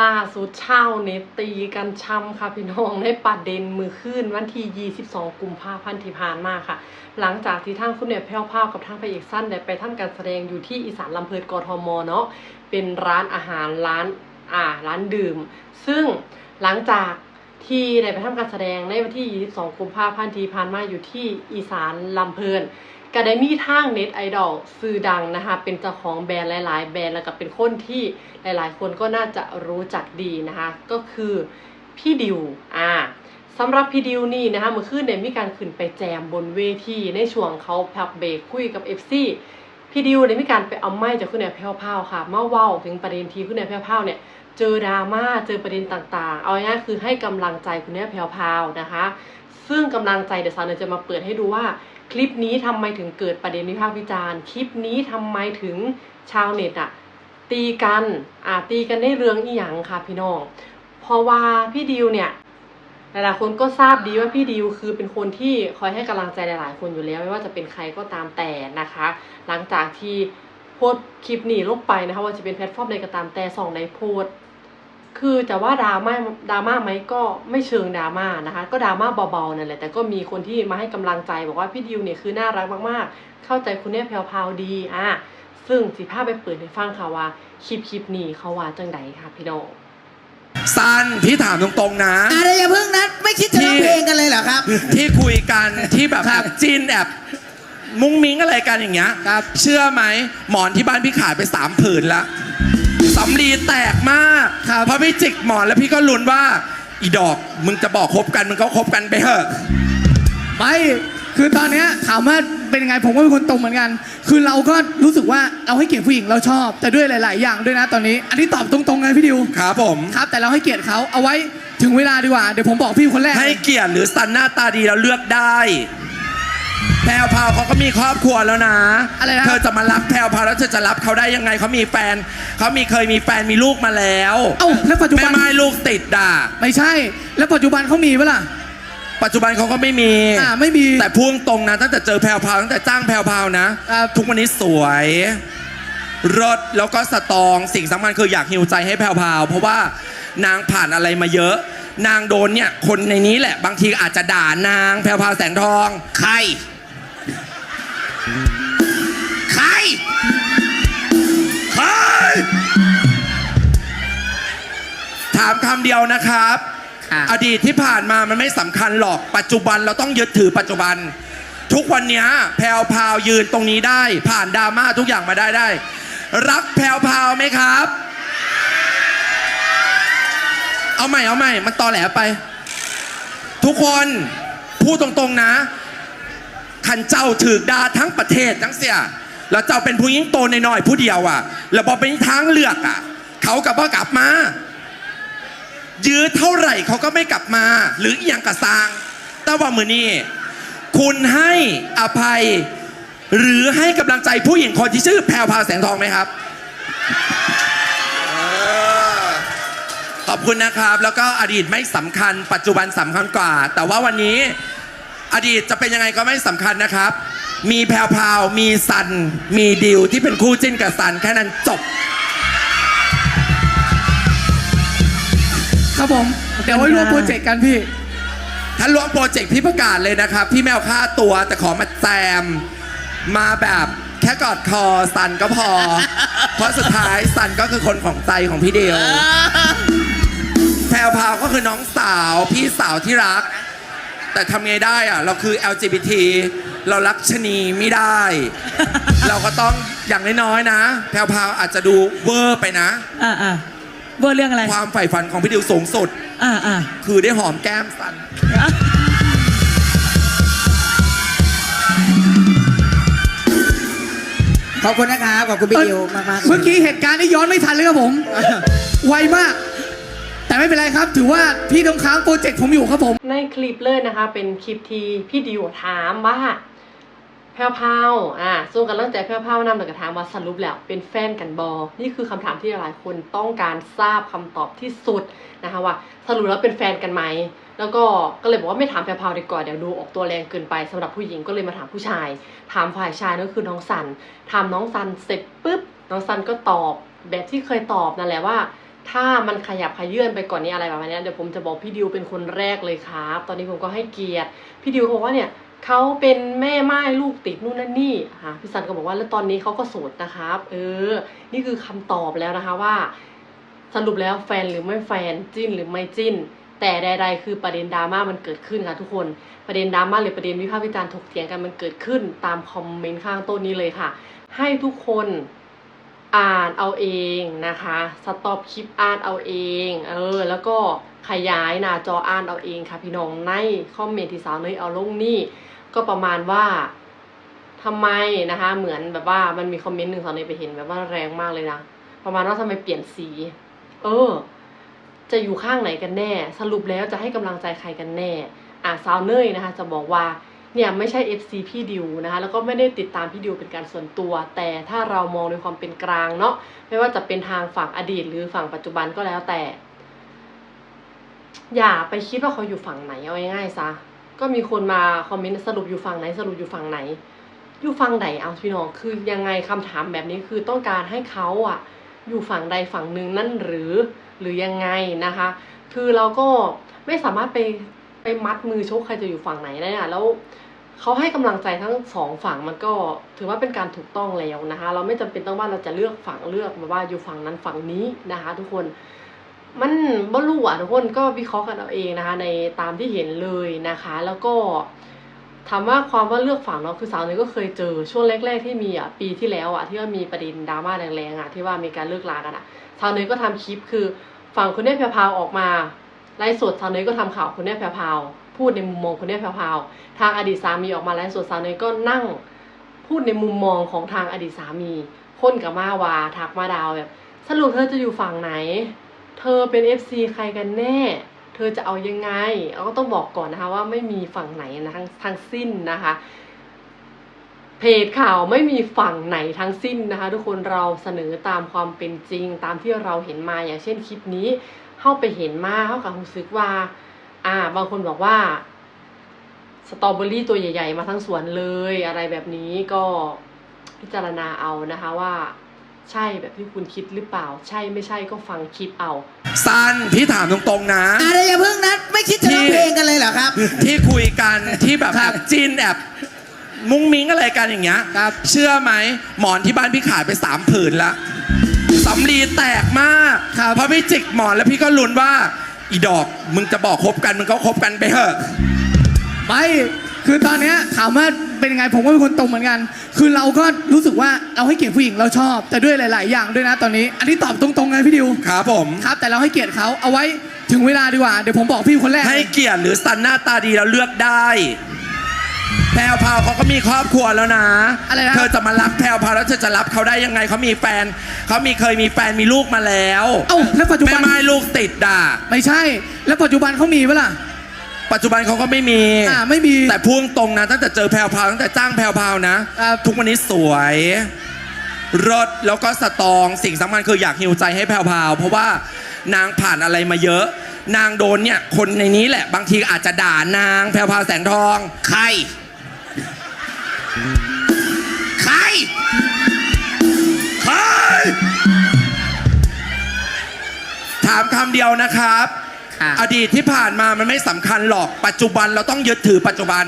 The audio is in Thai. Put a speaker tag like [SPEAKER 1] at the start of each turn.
[SPEAKER 1] ล่าสุดเช่าเนตตีกันช้ำค่ะพี่น้องในประเด็นมือขึ้นวันที่ 22 กุมภาพันธ์ที่ผ่านมาค่ะ หลังจากที่ทางคุณเนี่ยแพ้วพาวกับทางพระเอกสั้นได้ไปทำการแสดงอยู่ที่อีสานลำเพลินกทมเนาะเป็นร้านอาหารร้านอ่าร้านดื่ม ซึ่งหลังจากที่ได้ไปทำการแสดงในวันที่ 22 กุมภาพันธ์ที่ผ่านมาอยู่ที่อีสานลำเพลิน ก็ได้มีทางเน็ตไอดอลสื่อดังนะคะ เป็นเจ้าของแบรนด์หลาย ๆ แบรนด์แล้วก็เป็นคนที่หลาย ๆ คนก็น่าจะรู้จักดีนะคะ ก็คือพี่ดิวอ่าสำหรับพี่ดิวนี่นะคะเมื่อคืนเนี่ยมีการขึ้นไปแจมบนเวทีในช่วงเขาพักเบรกคุยกับ FC พี่ดิวเนี่ยมีการไปเอาไม้จากคุณแอนแพ้วพาวค่ะมาเว้าถึงประเด็นที่คุณแอนแพ้วพาวเนี่ย เจอดราม่าเจอประเด็นต่างๆ เอาง่ายๆคือให้กำลังใจคุณแม่แพรวพาวนะคะ ซึ่งกำลังใจเดี๋ยวซาวเนยจะมาเปิดให้ดูว่า คลิปนี้ทำไมถึงเกิดประเด็นวิพากษ์วิจารณ์ คลิปนี้ทำไมถึงชาวเน็ตอะตีกันอ่าตีกันในเรื่องอีหยังค่ะพี่น้องเพราะว่าพี่ดิวเนี่ยหลายๆคนก็ทราบดีว่าพี่ดิวคือเป็นคนที่คอยให้กำลังใจหลายๆ คนอยู่แล้วไม่ว่าจะเป็นใครก็ตามแต่นะคะ หลังจากที่โพสคลิปนี้ลงไปนะคะว่าจะเป็นแพลตฟอร์มใดก็ตามแต่สองในโพส คือจะว่าดราม่าดราม่าไหมก็ไม่เชิงดราม่านะคะ ก็ดราม่าเบาๆนั่นแหละแต่ก็มีคนที่มาให้กำลังใจบอกว่าพี่ดิวเนี่ยคือน่ารักมากๆ เข้าใจคุณแม่แพรวๆดีอะซึ่งสิภาพไปเปิดให้ฟังค่ะว่าคลิปคลิปนี้เขาว่าจังใดค่ะพี่น้อง
[SPEAKER 2] ซันพี่ถามตรงๆนะ
[SPEAKER 3] อะไรอย่าเพิ่งนะไม่คิดจะร้องเพลงกันเลยเหรอครับ
[SPEAKER 2] ที่คุยกันที่แบบแอบจินแอบมุ้งมิ้งอะไรกันอย่างเงี้ย
[SPEAKER 3] ครับ
[SPEAKER 2] เชื่อไหมหมอนที่บ้านพี่ขายไปสามผืนละ สำลีแตกมาก
[SPEAKER 3] ครับ
[SPEAKER 2] เพราะพี่จิกหมอนแล้วพี่ก็ลุ้นว่า อีดอกมึงจะบอกคบกันมึงก็คบกันไปเถอะ
[SPEAKER 4] ไม่คือตอนเนี้ยถามว่าเป็นยังไงผมก็เป็นคนตรงเหมือนกัน คือเราก็รู้สึกว่าเราให้เกียรติผู้หญิงเราชอบ แต่ด้วยหลาย ๆ อย่างด้วยนะตอนนี้ อันนี้ตอบตรงๆเลยพี่ดิว
[SPEAKER 2] ครับผม
[SPEAKER 4] ครับ แต่เราให้เกียรติเขาเอาไว้ถึงเวลาดีกว่า เดี๋ยวผมบอกพี่คนแรก
[SPEAKER 2] ให้เกียรติหรือซันหน้าตาดีแล้วเลือกได้ แพรวพราวเขาก็มีครอบครัวแล้วนะ
[SPEAKER 4] อะไรนะ
[SPEAKER 2] เธอจะมารักแพรวพราวแล้วเธอจะรับเขาได้ยังไงเขามีแฟนเขามีเคยมีแฟนมีลูกมาแล้ว
[SPEAKER 4] เอ้าแล้วปัจจุ
[SPEAKER 2] แม่
[SPEAKER 4] บัน
[SPEAKER 2] ไม้ลูกติดด่า
[SPEAKER 4] ไม่ใช่ แล้วปัจจุบันเขามีปะล่ะ
[SPEAKER 2] ปัจจุบันเขาก็ไม่มี
[SPEAKER 4] อ่าไม่มี
[SPEAKER 2] แต่พุ่งตรงนะตั้งแต่เจอแพรวพราวตั้งแต่จ้างแพรวพราวนะ
[SPEAKER 4] ครับ
[SPEAKER 2] ทุกวันนี้สวยรถแล้วก็สตรองสิ่งสำคัญคืออยากหิวใจให้แพรวพราวเพราะว่านางผ่านอะไรมาเยอะ นางโดนเนี่ยคนในนี้แหละบางทีอาจจะด่านางแพรวพราวแสงทอง
[SPEAKER 3] ใคร ใคร
[SPEAKER 2] ใคร ถามคำเดียวนะครับ
[SPEAKER 3] ค่ะ
[SPEAKER 2] อดีตที่ผ่านมามันไม่สำคัญหรอก ปัจจุบันเราต้องยึดถือปัจจุบัน ทุกวันเนี้ยแพรวพราวยืนตรงนี้ได้ ผ่านดราม่าทุกอย่างมาได้ได้ รักแพรวพราวไหมครับ เอาใหม่เอาใหม่ มันตอแหลไป ทุกคนพูดตรงๆนะ ขันเจ้าถือดาทั้งประเทศทั้งเสีย แล้วเจ้าเป็นผู้หญิงโตในน้อยผู้เดียวอะ แล้วพอเป็นทางเลือกอะ เขากับว่ากลับมา ยื้อเท่าไหร่เขาก็ไม่กลับมา หรืออย่างกระซาง แต่ว่ามือนี้คุณให้อภัย หรือให้กำลังใจผู้หญิงคนที่ชื่อแพรวพาวแสงทองไหมครับขอบคุณนะครับ แล้วก็อดีตไม่สำคัญ ปัจจุบันสำคัญกว่า แต่ว่าวันนี้ อดีตจะเป็นยังไงก็ไม่สำคัญนะครับ มีแพรวพราวมีซัน มีดิวที่เป็นคู่จิ้นกับซันแค่นั้นจบ
[SPEAKER 4] ครับผมเดี๋ยวไว้ร่วมโปรเจกต์กันพี่
[SPEAKER 2] ถ้ารวมโปรเจกต์พี่ประกาศเลยนะครับ พี่แมวค่าตัวแต่ขอมาแจม มาแบบแค่กอดคอซันก็พอ เพราะสุดท้ายซันก็คือคนของใจของพี่เดียวแพรวพราวก็คือน้องสาวพี่สาวที่รัก แต่ทำไงได้อะเราคือ LGBT เรารักชะนีไม่ได้ เราก็ต้องอย่างน้อยๆนะ แพรวพราวอาจจะดูเวอร์ไปนะ
[SPEAKER 5] อ่าอ่าเบอร์เรื่องอะไร
[SPEAKER 2] ความใฝ่ฝันของพี่ดิวสูงสุด
[SPEAKER 5] อ่าอ่า
[SPEAKER 2] คือได้หอมแก้มซัน
[SPEAKER 3] ขอบคุณนะครับ ขอบคุณพี่ดิวมากๆ
[SPEAKER 4] เมื่อกี้เหตุการณ์นี้ย้อนไม่ทันเลยครับผม ไวมาก แต่ไม่เป็นไรครับ ถือว่าพี่ต้องค้างโปรเจกต์ผมอยู่ครับผม
[SPEAKER 1] ในคลิปเลยนะคะ เป็นคลิปที่พี่ดิวถามว่าแพรวพาวอ่าสู้กันเรื่องใจแพรวพราวนำแต่กระถามาสรุปแล้ว เป็นแฟนกันบอ นี่คือคำถามที่หลายคนต้องการทราบคำตอบที่สุดนะคะว่าสรุปแล้วเป็นแฟนกันไหม แล้วก็ก็เลยบอกว่าไม่ถามแพรวพาวดีกว่าเดี๋ยวดูออกตัวแรงเกินไปสำหรับผู้หญิงก็เลยมาถามผู้ชาย ถามฝ่ายชายนั่นคือน้องสัน ถามน้องสันเสร็จปุ๊บ น้องสันก็ตอบแบบที่เคยตอบนั่นแหละว่า ถ้ามันขยับขยื่นไปก่อนนี้อะไรประมาณนี้เดี๋ยวผมจะบอกพี่ดิวเป็นคนแรกเลยครับ ตอนนี้ผมก็ให้เกียรติ พี่ดิวเขาบอกว่าเนี่ยเขาเป็นแม่ไม้ลูกติดนู่นนั่นนี่ค่ะพี่สันก็บอกว่าแล้วตอนนี้เขาก็โสดนะครับ เออ นี่คือคำตอบแล้วนะคะว่า สรุปแล้วแฟนหรือไม่แฟนจิ้นหรือไม่จิ้น แต่ใด ๆ คือประเด็นดราม่ามันเกิดขึ้นค่ะทุกคนประเด็นดราม่าหรือประเด็นวิพากษ์วิจารณ์ถกเถียงกันมันเกิดขึ้นตามคอมเมนต์ข้างต้นนี้เลยค่ะ ให้ทุกคน อ่านเอาเองนะคะสต็อปคลิปอ่านเอาเองเออแล้วก็ขยายหน้าจออ่านเอาเองค่ะพี่น้องในคอมเมนต์ที่สาวเนยเอาลงนี่ก็ประมาณว่าทำไมนะคะเหมือนแบบว่ามันมีคอมเมนต์หนึ่งสาวเนยไปเห็นแบบว่าแรงมากเลยนะประมาณว่าทำไมเปลี่ยนสี เออ จะอยู่ข้างไหนกันแน่ สรุปแล้วจะให้กำลังใจใครกันแน่อ่าซาวเนยนะคะ จะบอกว่า เนี่ยไม่ใช่ FC พี่ดิวนะคะแล้วก็ไม่ได้ติดตามพี่ดิวเป็นการส่วนตัว แต่ถ้าเรามองในความเป็นกลางเนาะไม่ว่าจะเป็นทางฝั่งอดีต หรือฝั่งปัจจุบันก็แล้วแต่ อย่าไปคิดว่าเขาอยู่ฝั่งไหนเอาง่ายๆซะก็มีคนมาคอมเมนต์สรุปอยู่ฝั่งไหนสรุปอยู่ฝั่งไหน อยู่ฝั่งไหนเอาพี่น้องคือยังไงคำถามแบบนี้คือต้องการให้เขาอะอยู่ฝั่งใดฝั่งหนึ่งนั่นหรือหรือยังไงนะคะ คือเราก็ไม่สามารถไปไปมัดมือชกใครจะอยู่ฝั่งไหนได้อะแล้ว เขาให้กำลังใจทั้งสองฝั่งมันก็ถือว่าเป็นการถูกต้องแล้วนะคะ เราไม่จำเป็นต้องว่าเราจะเลือกฝั่งเลือกแบบว่าอยู่ฝั่งนั้นฝั่งนี้นะคะ ทุกคนมันบ่รู้อะทุกคนก็วิเคราะห์กันเอาเองนะคะ ในตามที่เห็นเลยนะคะ แล้วก็ถามว่าความว่าเลือกฝั่งเนาะคือสาวเนยก็เคยเจอช่วงแรก ๆ ที่มีอะปีที่แล้วอะที่ว่ามีประเด็นดราม่าแรงๆอะที่ว่ามีการเลิกลากันอะสาวเนยก็ทำคลิปคือฝั่งคุณแม่แพรพาวออกมาไลฟ์สดสาวเนยก็ทำข่าวคุณแม่แพรพาว พูดในมุมมองคุณแม่แพรพราวทางอดีตสามีออกมาไลฟ์สดสาวเนยก็นั่งพูดในมุมมองของทางอดีตสามีคนกับมาวาทักมาดาวแบบสรุปเธอจะอยู่ฝั่งไหน เธอเป็น FC ใครกันแน่ เธอจะเอายังไงเราก็ต้องบอกก่อนนะคะว่าไม่มีฝั่งไหนนะทั้งทั้งสิ้นนะคะเพจข่าวไม่มีฝั่งไหนทั้งสิ้นนะคะ ทุกคนเราเสนอตามความเป็นจริงตามที่เราเห็นมาอย่างเช่นคลิปนี้เข้าไปเห็นมาเข้ากับรู้สึกว่า อ่า บางคนบอกว่าสตรอเบอรี่ตัวใหญ่ ๆ มาทั้งสวนเลยอะไรแบบนี้ก็พิจารณาเอานะคะว่า ใช่แบบที่คุณคิดหรือเปล่า ใช่ไม่ใช่ก็ฟังคลิปเอา
[SPEAKER 2] ซันพี่ถามตรงๆนะ
[SPEAKER 3] อะไรอย่าเพิ่งนะไม่คิดจะร้องเพลงกันเลยเหรอครับ
[SPEAKER 2] ที่คุยกันที่แบบแอบจินแอบมุ้งมิ้งอะไรกันอย่างเงี้ย
[SPEAKER 4] ครับ
[SPEAKER 2] เชื่อไหมหมอนที่บ้านพี่ขายไปสามผืนละสำลีแตกมาก
[SPEAKER 4] ครับ
[SPEAKER 2] เพราะพี่จิกหมอนแล้วพี่ก็ลุ้นว่า อีดอก มึงจะบอกคบกัน มึงก็คบกันไปเถอะ
[SPEAKER 4] ไม่คือตอนเนี้ยถามว่าเป็นยังไงผมก็เป็นคนตรงเหมือนกัน คือเราก็รู้สึกว่าเราให้เกียรติผู้หญิงเราชอบ แต่ด้วยหลาย ๆ อย่างด้วยนะตอนนี้ อันนี้ตอบตรงๆเลยพี่ดิว
[SPEAKER 2] ครับผม
[SPEAKER 4] ครับ แต่เราให้เกียรติเขาเอาไว้ถึงเวลาดีกว่า เดี๋ยวผมบอกพี่คนแรก
[SPEAKER 2] ให้เกียรติหรือสันหน้าตาดีแล้วเลือกได้ แพรวพราวเขาก็มีครอบครัวแล้วนะ
[SPEAKER 4] อะไรนะ
[SPEAKER 2] เธอจะมารักแพรวพราวแล้วเธอจะรับเขาได้ยังไงเขามีแฟนเขามีเคยมีแฟนมีลูกมาแล้ว
[SPEAKER 4] เอ้าแล้วปัจจุ
[SPEAKER 2] แม่
[SPEAKER 4] บัน
[SPEAKER 2] ไม้ลูกติดด่า
[SPEAKER 4] ไม่ใช่ แล้วปัจจุบันเขามีปะล่ะ
[SPEAKER 2] ปัจจุบันเขาก็ไม่มี
[SPEAKER 4] อ่าไม่มี
[SPEAKER 2] แต่พุ่งตรงนะตั้งแต่เจอแพรวพราวตั้งแต่จ้างแพรวพราวนะ
[SPEAKER 4] ครับ
[SPEAKER 2] ทุกวันนี้สวยรถแล้วก็สตรองสิ่งสำคัญคืออยากหิวใจให้แพรวพราวเพราะว่านางผ่านอะไรมาเยอะ นางโดนเนี่ย คนในนี้แหละ บางทีอาจจะด่านางแพรวพราวแสงทอง
[SPEAKER 3] ใคร ใคร
[SPEAKER 2] ใคร ถามคำเดียวนะครับ
[SPEAKER 3] ค่ะ
[SPEAKER 2] อดีตที่ผ่านมามันไม่สำคัญหรอก ปัจจุบันเราต้องยึดถือปัจจุบัน